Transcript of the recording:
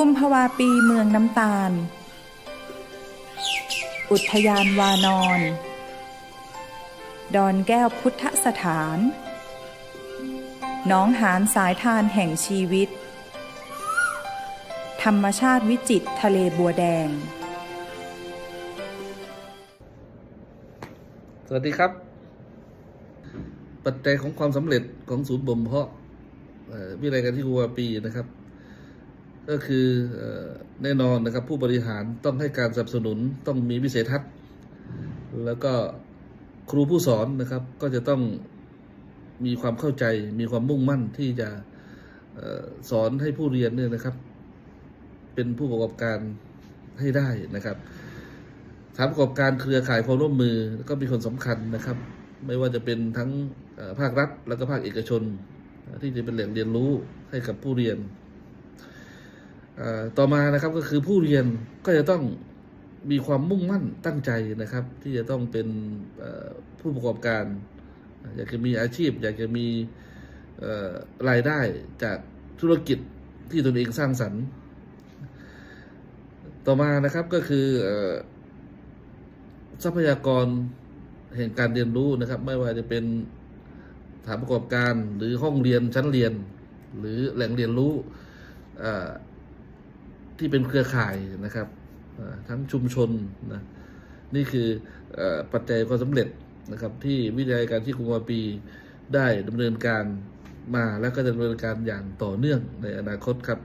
กุมภาวาปีเมืองน้ำตาล อุทยานวานอน ดอนแก้วพุทธสถานน้องหานสายทานแห่งชีวิต ธรรมชาติวิจิตรทะเลบัวแดง สวัสดีครับ ปัจจัยของความสำเร็จของศูนย์บ่มเพาะเอ่อวิทยาลัยการที่ครูวปีนะครับ ก็คือแน่นอนนะครับผู้บริหารต้องให้การสนับสนุนต้องมีวิสัยทัศน์ แล้วก็ครูผู้สอนนะครับก็จะต้องมีความเข้าใจมีความมุ่งมั่นที่จะสอนให้ผู้เรียนเนี่ยนะครับ เป็นผู้ประกอบการให้ได้นะครับสถานประกอบการเครือข่ายความร่วมมือก็มีคนสำคัญนะครับ ไม่ว่าจะเป็นทั้งภาครัฐ แล้วก็ภาคเอกชน ที่จะเป็นแหล่งเรียนรู้ให้กับผู้เรียน ต่อมานะครับก็คือผู้เรียนก็จะต้องมีความมุ่งมั่นตั้งใจนะครับ ที่จะต้องเป็นผู้ประกอบการ อยากจะมีอาชีพ อยากจะมีรายได้จากธุรกิจที่ตนเองสร้างสรรค์ ต่อมานะครับก็คือทรัพยากรแห่งการเรียนรู้นะครับ ไม่ว่าจะเป็นสถานประกอบการหรือห้องเรียนชั้นเรียน หรือแหล่งเรียนรู้ ที่เป็นเครือข่ายนะครับทั้งชุมชนนะนี่คือออปัจจัยความสำเร็จนะครับ ที่วิทยาการที่กรุงวาปีได้ดำเนินการมาและก็จะดำเนินการอย่างต่อเนื่องในอนาคตครับ